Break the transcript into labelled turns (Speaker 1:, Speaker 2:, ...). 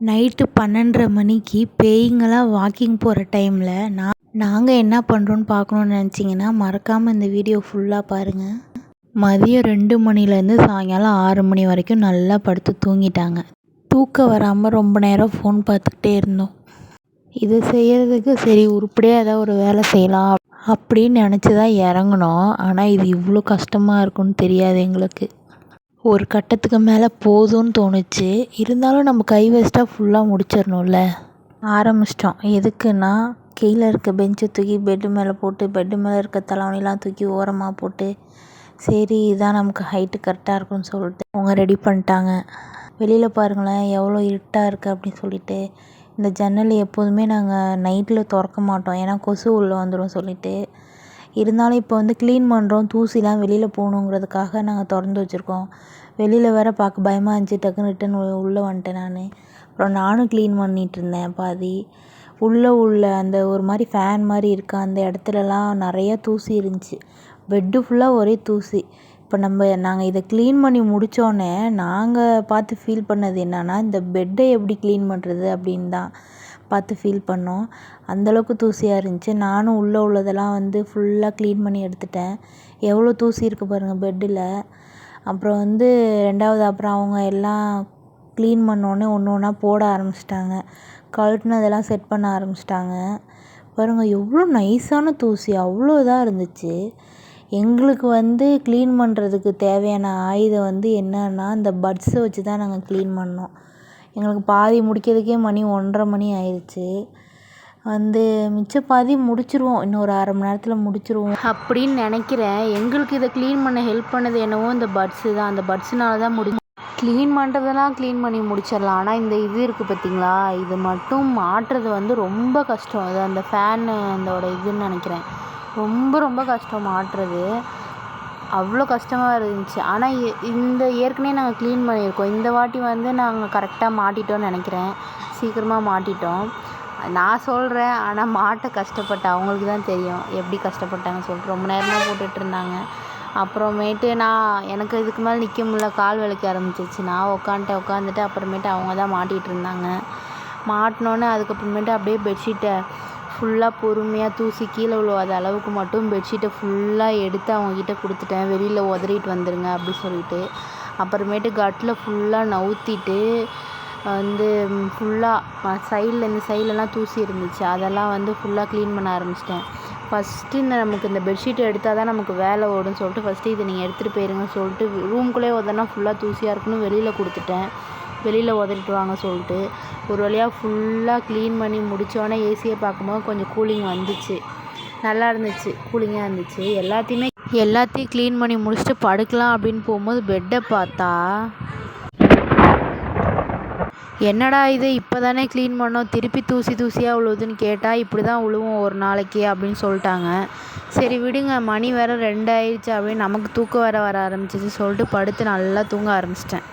Speaker 1: Night பன்னெண்டரை மணிக்கு பேய்ங்களாம் walking போகிற டைமில் நான் நாங்கள் என்ன பண்ணுறோன்னு பார்க்கணுன்னு நினச்சிங்கன்னா மறக்காமல் இந்த வீடியோ ஃபுல்லாக பாருங்கள் மதியம் ரெண்டு மணிலேருந்து சாயங்காலம் ஆறு மணி வரைக்கும் நல்லா படுத்து தூங்கிட்டாங்க. தூக்கம் வராமல் ரொம்ப நேரம் ஃபோன் பார்த்துக்கிட்டே இருந்தோம். இது செய்கிறதுக்கு சரி உருப்படியாக ஏதாவது ஒரு வேலை செய்யலாம் அப்படின்னு நினச்சி தான் இறங்குனோம். ஆனால் இது இவ்வளோ கஷ்டமாக இருக்குன்னு தெரியாது எங்களுக்கு. ஒரு கட்டத்துக்கு மேலே போதும்னு தோணுச்சு. இருந்தாலும் நம்ம கை வச்சிட்டா ஃபுல்லாக முடிச்சிடணும்ல ஆரம்பிச்சிட்டோம். எதுக்குன்னா கீழே இருக்க பெஞ்சை தூக்கி பெட்டு மேலே போட்டு பெட்டு மேலே இருக்க தலைவணிலாம் தூக்கி ஓரமாக போட்டு சரி இதான் நமக்கு ஹைட்டு கரெக்டாக இருக்கும்னு சொல்லிட்டு அவங்க ரெடி பண்ணிட்டாங்க. வெளியில் பாருங்களேன் எவ்வளோ இருட்டாக இருக்குது அப்படின்னு சொல்லிட்டு இந்த ஜன்னல் எப்போதுமே நாங்கள் நைட்டில் திறக்க மாட்டோம். ஏன்னா கொசு உள்ளே வந்துடும் சொல்லிட்டு. இருந்தாலும் இப்போ வந்து க்ளீன் பண்ணுறோம் தூசிலாம் வெளியில் போகணுங்கிறதுக்காக நாங்கள் திறந்து வச்சுருக்கோம். வெளியில் வேறு பார்க்க பயமாக இருந்துச்சு டக்குன்னு ரிட்டன் உள்ளே வந்துட்டேன் நான். அப்புறம் நானும் க்ளீன் பண்ணிகிட்டு இருந்தேன் பாதி. உள்ளே உள்ள அந்த ஒரு மாதிரி ஃபேன் மாதிரி இருக்கா அந்த இடத்துலலாம் நிறையா தூசி இருந்துச்சு. பெட்டு ஃபுல்லாக ஒரே தூசி. இப்போ நம்ம நாங்கள் இதை க்ளீன் பண்ணி முடித்தோடனே நாங்கள் பார்த்து ஃபீல் பண்ணது என்னென்னா இந்த பெட்டை எப்படி க்ளீன் பண்ணுறது அப்படின்னு தான். பார்த்து ஃபீல் பண்ணோம். அந்தளவுக்கு தூசியாக இருந்துச்சு. நானும் உள்ளே உள்ளதெல்லாம் வந்து ஃபுல்லாக க்ளீன் பண்ணி எடுத்துட்டேன். எவ்வளோ தூசி இருக்குது பாருங்கள் பெட்டில் அப்புறம் வந்து ரெண்டாவது அப்புறம் அவங்க எல்லாம் க்ளீன் பண்ணோடனே ஒன்று ஒன்றா போட ஆரம்பிச்சிட்டாங்க. கழட்டினதெல்லாம் செட் பண்ண ஆரம்பிச்சிட்டாங்க. பாருங்கள் எவ்வளோ நைஸான தூசி அவ்வளோ இதாக இருந்துச்சு. எங்களுக்கு வந்து க்ளீன் பண்ணுறதுக்கு தேவையான ஆயுதம் வந்து என்னன்னா இந்த பட்ஸை வச்சு தான் நாங்கள் க்ளீன் பண்ணோம். எங்களுக்கு பாதி முடிக்கிறதுக்கே மணி ஒன்றரை மணி ஆயிடுச்சு வந்து மிச்ச பாதி முடிச்சிருவோம். இன்னும் ஒரு அரை மணி நேரத்தில் முடிச்சிருவோம். அப்படின்னு நினைக்கிறேன். எங்களுக்கு இதை க்ளீன் பண்ண ஹெல்ப் பண்ணது என்னவோ இந்த பட்ஸு தான். அந்த பட்ஸுனால தான் முடி க்ளீன் பண்ணுறதெல்லாம் க்ளீன் பண்ணி முடிச்சிடலாம். ஆனால் இந்த இது இருக்குது பார்த்தீங்களா இது மட்டும் மாட்டுறது வந்து ரொம்ப கஷ்டம். அது அந்த ஃபேனு அதோட இதுன்னு நினைக்கிறேன். ரொம்ப ரொம்ப கஷ்டம் மாட்டுறது. அவ்வளோ கஷ்டமாக இருந்துச்சு. ஆனால் இந்த ஏற்கனவே நாங்கள் க்ளீன் பண்ணியிருக்கோம். இந்த வாட்டி வந்து நாங்கள் கரெக்டாக மாட்டிட்டோம்னு நினைக்கிறேன். சீக்கிரமாக மாட்டிட்டோம். நான் சொல்கிறேன் ஆனால் மாட்ட கஷ்டப்பட்ட அவங்களுக்கு தான் தெரியும். எப்படி கஷ்டப்பட்டாங்கன்னு சொல்லிட்டு ரொம்ப நேரமாக போட்டுட்ருந்தாங்க அப்புறமேட்டு நான் எனக்கு இதுக்கு மேலே நிற்க முடியல. கால் வலிக்க ஆரம்பிச்சிச்சு நான் உட்காந்துட்டேன் உட்காந்துட்டு அப்புறமேட்டு அவங்க தான் மாட்டிகிட்டு இருந்தாங்க. மாட்டினோன்னே அதுக்கப்புறமேட்டு அப்படியே பெட்ஷீட்டை ஃபுல்லாக பொறுமையாக தூசி கீழே விழுவாத அளவுக்கு மட்டும் பெட்ஷீட்டை ஃபுல்லாக எடுத்து அவங்கக்கிட்ட கொடுத்துட்டேன். வெளியில் உதறிட்டு வந்துடுங்க அப்படி சொல்லிட்டு. அப்புறமேட்டு கட்டில் ஃபுல்லாக நவுத்திட்டு வந்து ஃபுல்லாக சைடில் இந்த சைட்லலாம் தூசி இருந்துச்சு. அதெல்லாம் வந்து ஃபுல்லாக க்ளீன் பண்ண ஆரம்பிச்சிட்டேன். ஃபஸ்ட்டு இந்த நமக்கு இந்த பெட்ஷீட்டை எடுத்தால் தான் நமக்கு வேலை ஓடும்னு சொல்லிட்டு ஃபஸ்ட்டு இதை நீங்கள் எடுத்துகிட்டு போயிருங்கன்னு சொல்லிட்டு ரூம்குள்ளே உதறினா ஃபுல்லாக தூசியாக இருக்குன்னு வெளியில் கொடுத்துட்டேன். வெளியில் உதறிட்டு வாங்க சொல்லிட்டு. ஒரு வழியாக ஃபுல்லாக க்ளீன் பண்ணி முடித்தோடனே ஏசியை பார்க்கும்போது கொஞ்சம் கூலிங் வந்துச்சு. நல்லா இருந்துச்சு. கூலிங்காக இருந்துச்சு. எல்லாத்தையுமே எல்லாத்தையும் க்ளீன் பண்ணி முடிச்சுட்டு படுக்கலாம் அப்படின்னு போகும்போது பெட்டை பார்த்தா என்னடா இது? இப்போ தானே க்ளீன் பண்ணோம். திருப்பி தூசி தூசியாக உழுவுதுன்னு கேட்டால் இப்படி தான் விழுவும் ஒரு நாளைக்கு அப்படின்னு சொல்லிட்டாங்க. சரி விடுங்க. மணி வேறு ரெண்டு ஆயிடுச்சு அப்படின்னு நமக்கு தூக்கம் வேறு வர ஆரம்பிச்சிச்சு சொல்லிட்டு படுத்து நல்லா தூங்க ஆரம்பிச்சிட்டேன்.